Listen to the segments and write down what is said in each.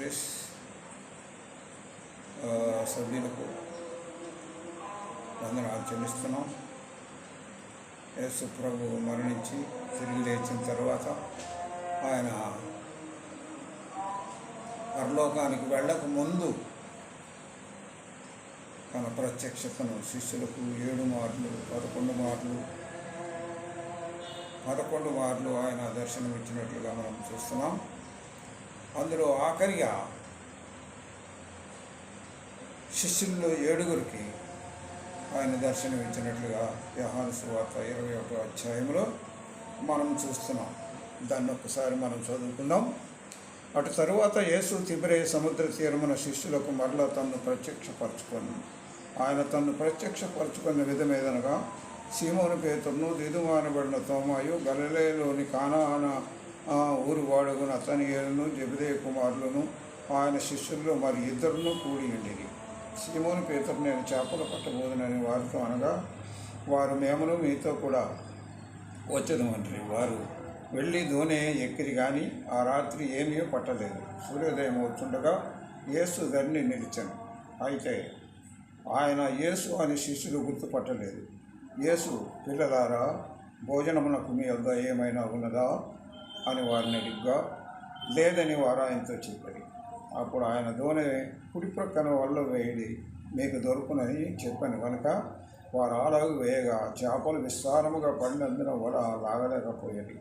Ministries సభ్యులకు వందనాలు. చెల్లిస్తున్నాం. యేసు ప్రభు మరణించి తిరిగి లేచిన తర్వాత ఆయన పరలోకానికి వెళ్ళక ముందు తన ప్రత్యక్షతను శిష్యులకు ఏడు మార్లు పదకొండు మార్లు పదకొండు మార్లు ఆయన దర్శనమిచ్చినట్లుగా మనం చూస్తున్నాం. అందులో ఆఖరిగా శిష్యుల్లో ఏడుగురికి ఆయన దర్శనం ఇచ్చినట్లుగా వ్యవహార సువార్త ఇరవై ఒకటో అధ్యాయంలో మనం చూస్తున్నాం. దాన్ని ఒక్కసారి మనం చదువుకుందాం. అటు తరువాత యేసు తిబిరే సముద్ర తీరమున శిష్యులకు మరలా తన్ను ప్రత్యక్షపరచుకొని ఆయన తన్ను ప్రత్యక్షపరచుకున్న విధమేదనగా సీమోను పేతురును దిదుమానబడిన తోమాయు గలలేలోని కానాన ఊరు వాడుగున అతనియులను జబిదే కుమారులను ఆయన శిష్యుల్లో మరి ఇద్దరును కూడి ఉండిరి సీమోను పేతరు నేను చేపలు పట్టబోదునని వారితో అనగా వారు మేమును మీతో కూడా వచ్చేదమంటారు వారు వెళ్ళి దోణి ఎక్కిరి కానీ ఆ రాత్రి ఏమీ పట్టలేదు. సూర్యోదయం అవుతుండగా యేసు ధరిని నిలిచాను. అయితే ఆయన యేసు అని శిష్యులు గుర్తుపట్టలేదు. యేసు పిల్లలారా భోజనమునకు మీ వద్ద ఏమైనా ఉన్నదా? అని వారిని అడిగ్గా లేదని వారు ఆయనతో చెప్పారు. అప్పుడు ఆయన దోణి కుడి ప్రక్కన వాళ్ళు వేయడి మీకు దొరుకునని చెప్పాను కనుక వారు అలాగు వేయగా చేపలు విస్తారముగా పడినందున వల లాగలేకపోయేది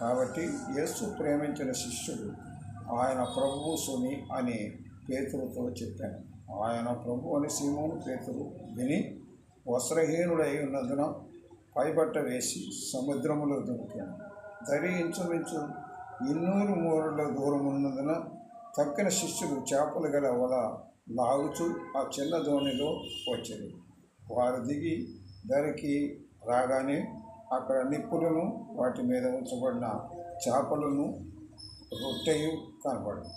కాబట్టి యేసు ప్రేమించిన శిష్యుడు ఆయన ప్రభువు సుని అని పేతురుతో చెప్పాను. ఆయన ప్రభు అని సీమోను పేతురు విని వస్త్రహీనుడై ఉన్నందున పైబట్ట వేసి సముద్రములో దొరికాను. దరి ఇంచుమించు ఇన్నూరు మూరల దూరం ఉన్నందున తక్కిన శిష్యులు చేపలు గల వల లాగుచూ ఆ చిన్న దోణిలో వచ్చారు. వారు దిగి ధరికి రాగానే అక్కడ నిప్పులను వాటి మీద ఉంచబడిన చేపలను రొట్టెయు కనబడింది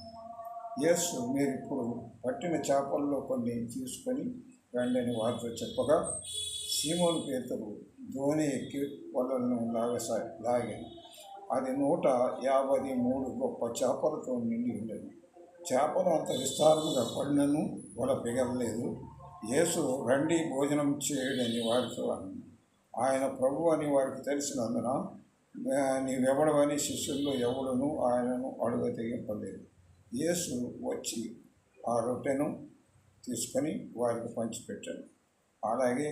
యేసు మీరు ఇప్పుడు పట్టిన చేపల్లో కొన్ని తీసుకొని రండని వారితో చెప్పగా సీమోన్ పేతలు ధోని ఎక్కి వలలను లాగసా లాగాను అది నూట యాభై మూడు గొప్ప చేపలతో నిండి ఉండేది. చేపలు అంత విస్తారముగా పడినను వల పిగలలేదు యేసు రండి భోజనం చేయడని వారితో అన్నాడు. ఆయన ప్రభు అని వారికి తెలిసినందున "ఆ, నీవెవడవని శిష్యుల్లో ఎవడును ఆయనను అడుగు తెగింపలేదు. యేసు వచ్చి ఆ రొట్టెను తీసుకొని వారికి పంచిపెట్టాను అలాగే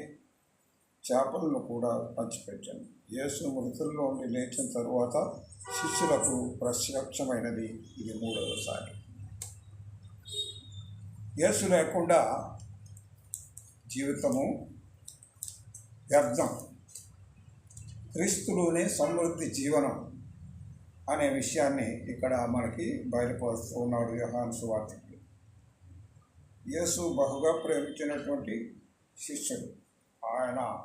చేపలను కూడా పంచిపెట్టాను యేసు మృతుల్లో ఉండి లేచిన తరువాత శిష్యులకు ప్రత్యక్షమైనది. ఇది మూడవసారి. యేసు లేకుండా జీవితము వ్యర్థం క్రీస్తులోనే సమృద్ధి జీవనం అనే విషయాన్ని ఇక్కడ మనకి బయలుపరుస్తూ ఉన్నాడు యోహాను సువార్తికి. యేసు బహుగా ప్రేమించినటువంటి శిష్యుడు. ఆయన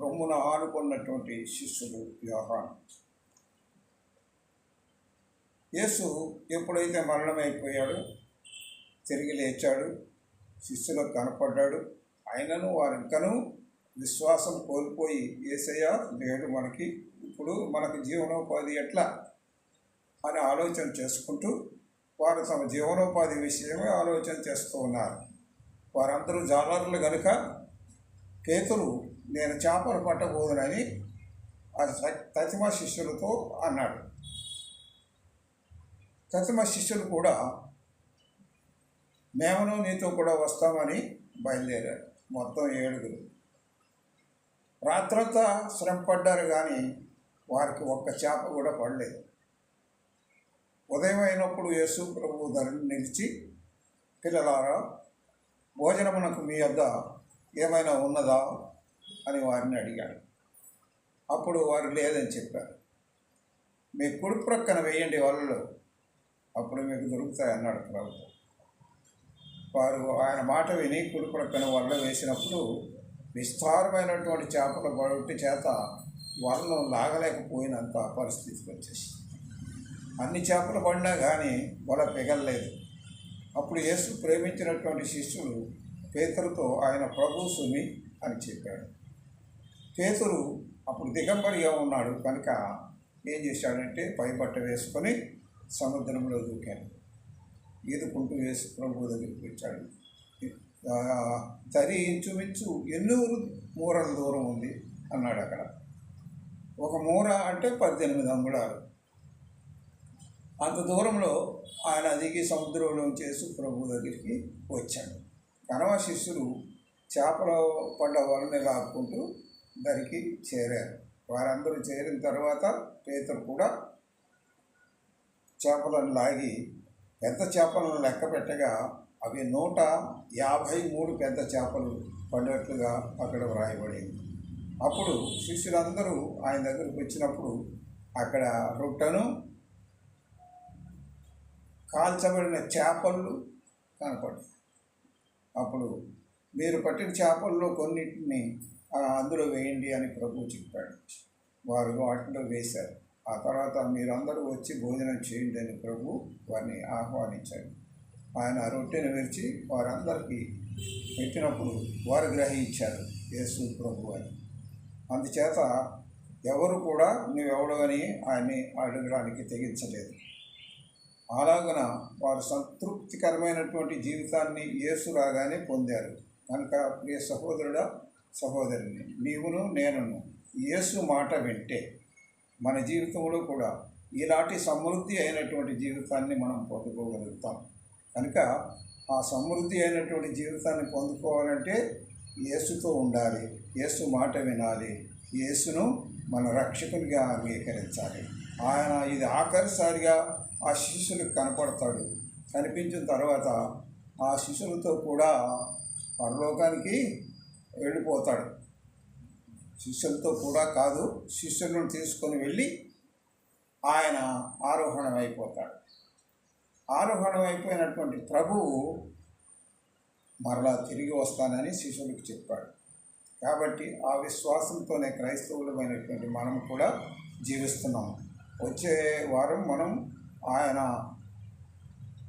రొమ్మున ఆనుకున్నటువంటి శిష్యుడు వ్యూహాన్ యేసు ఎప్పుడైతే మరణమైపోయాడు తిరిగి లేచాడు శిష్యులకు కనపడ్డాడు. ఆయనను వారింకను విశ్వాసం కోల్పోయి ఏసయ్య లేడు మనకి ఇప్పుడు మనకి జీవనోపాధి ఎట్లా అని ఆలోచన చేసుకుంటూ వారు తమ జీవనోపాధి విషయమే ఆలోచన చేస్తూ ఉన్నారు. వారందరూ జాలర్లు కనుక కేతులు నేను చేపలు పట్టబోదునని ఆ తతిమ శిష్యులతో అన్నాడు. తతిమ శిష్యులు కూడా మేమను నీతో కూడా వస్తామని బయలుదేరారు. మొత్తం ఏడుగురు. రాత్రంతా శ్రమ పడ్డారు కానీ వారికి ఒక్క చేప కూడా పడలేదు. ఉదయం అయినప్పుడు యేసు ప్రభు ధరని నిలిచి పిల్లలారా భోజనమునకు మీ వద్ద ఏమైనా ఉన్నదా? అని వారిని అడిగాడు. అప్పుడు వారు లేదని చెప్పారు. మీ కుడి ప్రక్కన వేయండి వాళ్ళు అప్పుడు మీకు దొరుకుతాయి అన్నాడు ప్రభుత్వం. వారు ఆయన మాట విని కుడి ప్రక్కన వల్ల వేసినప్పుడు విస్తారమైనటువంటి చేపల పడుటి చేత వాళ్ళను లాగలేకపోయినంత పరిస్థితికి వచ్చేసి అన్ని చేపలు పడినా కానీ వల పిగలలేదు. అప్పుడు యేసు ప్రేమించినటువంటి శిష్యులు పేతురుతో ఆయన ప్రభు సుమి అని చెప్పాడు. పేతురు అప్పుడు దిగంబరిగా ఉన్నాడు. కనుక ఏం చేశాడంటే పై బట్ట వేసుకొని సముద్రంలో దూకాడు. ఈదుకుంటూ వేసి ప్రభు దగ్గరికి వచ్చాడు. దరి ఇంచుమించు ఎన్నూరు మూరల దూరం ఉంది అన్నాడు అక్కడ. ఒక మూర అంటే పద్దెనిమిది అంగుళాలు. అంత దూరంలో ఆయన దిగి సముద్రంలో చేసి ప్రభు దగ్గరికి వచ్చాడు. కనవ శిష్యులు చేపలు పడ్డ వాళ్ళని లాక్కుంటూ దరికి చేరారు. వారందరూ చేరిన తర్వాత పేతురు కూడా చేపలను లాగి పెద్ద చేపలను లెక్క పెట్టగా అవి నూట యాభై మూడు పెద్ద చేపలు పడినట్లుగా అక్కడ వ్రాయబడింది. అప్పుడు శిష్యులందరూ ఆయన దగ్గరకు వచ్చినప్పుడు అక్కడ రొట్టెను కాల్చబడిన చేపలు కనపడ్డాయి. అప్పుడు మీరు పట్టిన చేపల్లో కొన్నిటిని అందులో వేయండి అని ప్రభు చెప్పాడు. వారు వాటిలో వేశారు. ఆ తర్వాత మీరందరూ వచ్చి భోజనం చేయండి అని ప్రభు వారిని ఆహ్వానించాడు ఆయన ఆ రొట్టెను విరిచి వారందరికీ పెట్టినప్పుడు వారు గ్రహించారు యేసు ప్రభు అని. అందుచేత ఎవరు కూడా నువ్వెవడని ఆయన్ని అడగడానికి తెగించలేదు. అలాగన వారు సంతృప్తికరమైనటువంటి జీవితాన్ని యేసు రాగానే పొందారు. కనుక ప్రియ సహోదరుడా సహోదరుని నీవును నేనును. యేసు మాట వింటే మన జీవితంలో కూడా ఇలాంటి సమృద్ధి అయినటువంటి జీవితాన్ని మనం పొందుకోగలుగుతాం. కనుక ఆ సమృద్ధి అయినటువంటి జీవితాన్ని పొందుకోవాలంటే యేసుతో ఉండాలి. యేసు మాట వినాలి. యేసును మన రక్షకునిగా అంగీకరించాలి. ఆయన ఇది ఆఖరిసారిగా ఆ శిష్యులకు కనపడతాడు. కనిపించిన తర్వాత ఆ శిష్యులతో కూడా పరలోకానికి వెళ్ళిపోతాడు. శిష్యులతో కూడా కాదు శిష్యులను తీసుకొని వెళ్ళి ఆయన ఆరోహణం అయిపోతాడు ఆరోహణం అయిపోయినటువంటి ప్రభువు మరలా తిరిగి వస్తానని శిష్యులకు చెప్పాడు. కాబట్టి ఆ విశ్వాసంతోనే క్రైస్తవులమైనటువంటి మనం కూడా జీవిస్తున్నాం వచ్చే వారం మనం ఆయన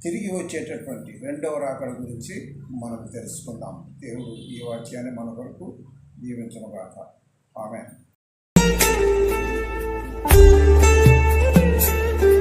తిరిగి వచ్చేటటువంటి రెండవ రాకడ గురించి మనం తెలుసుకుందాం. దేవుడు ఈ వాక్యాన్ని మన వరకు దీవించను గాక ఆమె